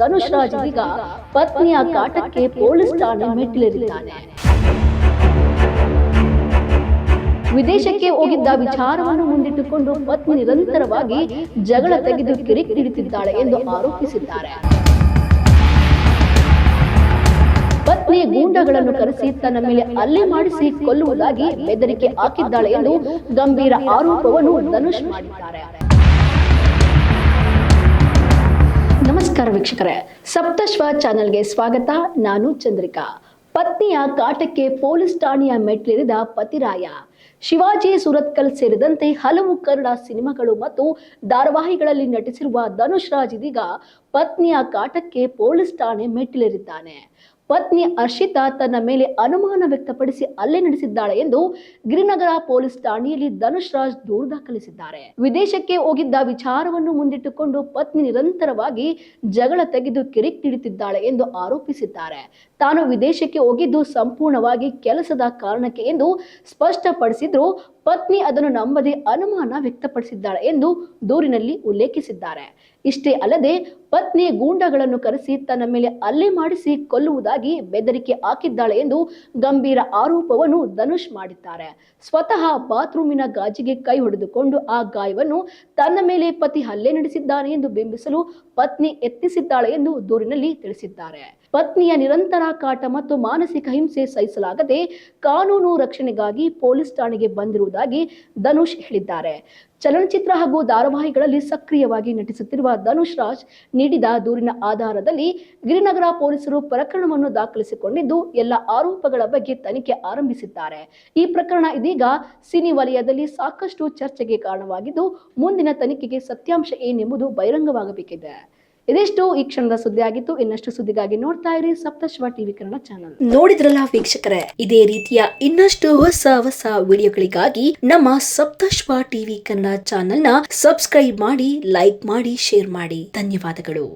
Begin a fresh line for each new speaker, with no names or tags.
ಧನುಷ್ ರಾಜ್ ಇದೀಗ ಪತ್ನಿಯ ಕಾಟಕ್ಕೆ ಪೊಲೀಸ್ ಠಾಣೆ ಮೆಟ್ಟಿಲೇರಿದ್ದಾನೆ. ವಿದೇಶಕ್ಕೆ ಹೋಗಿದ್ದ ವಿಚಾರವನ್ನು ಮುಂದಿಟ್ಟುಕೊಂಡು ಪತ್ನಿ ನಿರಂತರವಾಗಿ ಜಗಳ ತೆಗೆದು ಕಿರಿಕಿರಿಯುತ್ತಿದ್ದಾಳೆ ಎಂದು ಆರೋಪಿಸಿದ್ದಾರೆ. ಪತ್ನಿ ಗೂಂಡಗಳನ್ನು ಕರೆಸಿ ತನ್ನ ಮೇಲೆ ಹಲ್ಲೆ ಮಾಡಿಸಿ ಕೊಲ್ಲುವುದಾಗಿ ಬೆದರಿಕೆ ಹಾಕಿದ್ದಾಳೆ ಎಂದು ಗಂಭೀರ ಆರೋಪವನ್ನು ಧನುಷ್ ಮಾಡಿದ್ದಾರೆ. ನಮಸ್ಕಾರ ವೀಕ್ಷಕರೇ. ಸಪ್ತಶ್ವ ಚಾನೆಲ್ಗೆ ಸ್ವಾಗತ. ನಾನು ಚಂದ್ರಿಕಾ. ಪತ್ನಿಯ ಕಾಟಕ್ಕೆ ಪೊಲೀಸ್ ಠಾಣೆಯ ಮೆಟ್ಲೇರಿದ ಪತಿರಾಯ. ಶಿವಾಜಿ ಸುರತ್ಕಲ್ ಸೇರಿದಂತೆ ಹಲವು ಕನ್ನಡ ಸಿನಿಮಾಗಳು ಮತ್ತು ಧಾರಾವಾಹಿಗಳಲ್ಲಿ ನಟಿಸಿರುವ ಧನುಷ್ ರಾಜ್ ಇದೀಗ ಪತ್ನಿಯ ಕಾಟಕ್ಕೆ ಪೊಲೀಸ್ ಠಾಣೆ ಮೆಟ್ಟಿಲೇರಿದ್ದಾನೆ. ಪತ್ನಿ ಹರ್ಷಿತಾ ತನ್ನ ಮೇಲೆ ಅನುಮಾನ ವ್ಯಕ್ತಪಡಿಸಿ ಹಲ್ಲೆ ನಡೆಸಿದ್ದಾಳೆ ಎಂದು ಗಿರಿನಗರ ಪೊಲೀಸ್ ಠಾಣೆಯಲ್ಲಿ ಧನುಷ್ ರಾಜ್ ದೂರು ದಾಖಲಿಸಿದ್ದಾರೆ. ವಿದೇಶಕ್ಕೆ ಹೋಗಿದ್ದ ವಿಚಾರವನ್ನು ಮುಂದಿಟ್ಟುಕೊಂಡು ಪತ್ನಿ ನಿರಂತರವಾಗಿ ಜಗಳ ತೆಗೆದು ಕಿರಿಕ್ ನೀಡುತ್ತಿದ್ದಾಳೆ ಎಂದು ಆರೋಪಿಸಿದ್ದಾರೆ. ತಾನು ವಿದೇಶಕ್ಕೆ ಹೋಗಿದ್ದು ಸಂಪೂರ್ಣವಾಗಿ ಕೆಲಸದ ಕಾರಣಕ್ಕೆ ಎಂದು ಸ್ಪಷ್ಟಪಡಿಸಿದ್ರು ಪತ್ನಿ ಅದನ್ನು ನಂಬದೆ ಅನುಮಾನ ವ್ಯಕ್ತಪಡಿಸಿದ್ದಾಳೆ ಎಂದು ದೂರಿನಲ್ಲಿ ಉಲ್ಲೇಖಿಸಿದ್ದಾರೆ. ಇಷ್ಟೇ ಅಲ್ಲದೆ ಪತ್ನಿ ಗೂಂಡಗಳನ್ನು ಕರೆಸಿ ತನ್ನ ಮೇಲೆ ಹಲ್ಲೆ ಮಾಡಿಸಿ ಕೊಲ್ಲುವುದಾಗಿ ಬೆದರಿಕೆ ಹಾಕಿದ್ದಾಳೆ ಎಂದು ಗಂಭೀರ ಆರೋಪವನ್ನು ಧನುಷ್ ಮಾಡಿದ್ದಾರೆ. ಸ್ವತಃ ಬಾತ್ರೂಮಿನ ಗಾಜಿಗೆ ಕೈ ಹೊಡೆದುಕೊಂಡು ಆ ಗಾಯವನ್ನು ತನ್ನ ಮೇಲೆ ಪತಿ ಹಲ್ಲೆ ನಡೆಸಿದ್ದಾನೆ ಎಂದು ಬಿಂಬಿಸಲು ಪತ್ನಿ ಎತ್ತಿಸಿದ್ದಾಳೆ ಎಂದು ದೂರಿನಲ್ಲಿ ತಿಳಿಸಿದ್ದಾರೆ. ಪತ್ನಿಯ ನಿರಂತರ ಕಾಟ ಮತ್ತು ಮಾನಸಿಕ ಹಿಂಸೆ ಸಹಿಸಲಾಗದೆ ಕಾನೂನು ರಕ್ಷಣೆಗಾಗಿ ಪೊಲೀಸ್ ಠಾಣೆಗೆ ಬಂದಿರುವುದಾಗಿ ಧನುಷ್ ಹೇಳಿದ್ದಾರೆ. ಚಲನಚಿತ್ರ ಹಾಗೂ ಧಾರಾವಾಹಿಗಳಲ್ಲಿ ಸಕ್ರಿಯವಾಗಿ ನಟಿಸುತ್ತಿರುವ ಧನುಷ್ ರಾಜ್ ನೀಡಿದ ದೂರಿನ ಆಧಾರದಲ್ಲಿ ಗಿರಿನಗರ ಪೊಲೀಸರು ಪ್ರಕರಣವನ್ನು ದಾಖಲಿಸಿಕೊಂಡಿದ್ದು, ಎಲ್ಲ ಆರೋಪಗಳ ಬಗ್ಗೆ ತನಿಖೆ ಆರಂಭಿಸಿದ್ದಾರೆ. ಈ ಪ್ರಕರಣ ಇದೀಗ ಸಿನಿ ವಲಯದಲ್ಲಿ ಸಾಕಷ್ಟು ಚರ್ಚೆಗೆ ಕಾರಣವಾಗಿದ್ದು, ಮುಂದಿನ ತನಿಖೆಗೆ ಸತ್ಯಾಂಶ ಏನೆಂಬುದು ಬಹಿರಂಗವಾಗಬೇಕಿದೆ. ಇದಿಷ್ಟು ಈ ಕ್ಷಣದ ಸುದ್ದಿ ಆಗಿತ್ತು. ಇನ್ನಷ್ಟು ಸುದ್ದಿಗಾಗಿ ನೋಡ್ತಾ ಇರಿ ಸಪ್ತಶ್ವ ಟಿವಿ ಕನ್ನಡ ಚಾನಲ್.
ನೋಡಿದ್ರಲ್ಲ ವೀಕ್ಷಕರೇ, ಇದೇ ರೀತಿಯ ಇನ್ನಷ್ಟು ಹೊಸ ಹೊಸ ವಿಡಿಯೋಗಳಿಗಾಗಿ ನಮ್ಮ ಸಪ್ತಶ್ವ ಟಿವಿ ಕನ್ನಡ ಚಾನೆಲ್ನ ಸಬ್ಸ್ಕ್ರೈಬ್ ಮಾಡಿ, ಲೈಕ್ ಮಾಡಿ, ಶೇರ್ ಮಾಡಿ. ಧನ್ಯವಾದಗಳು.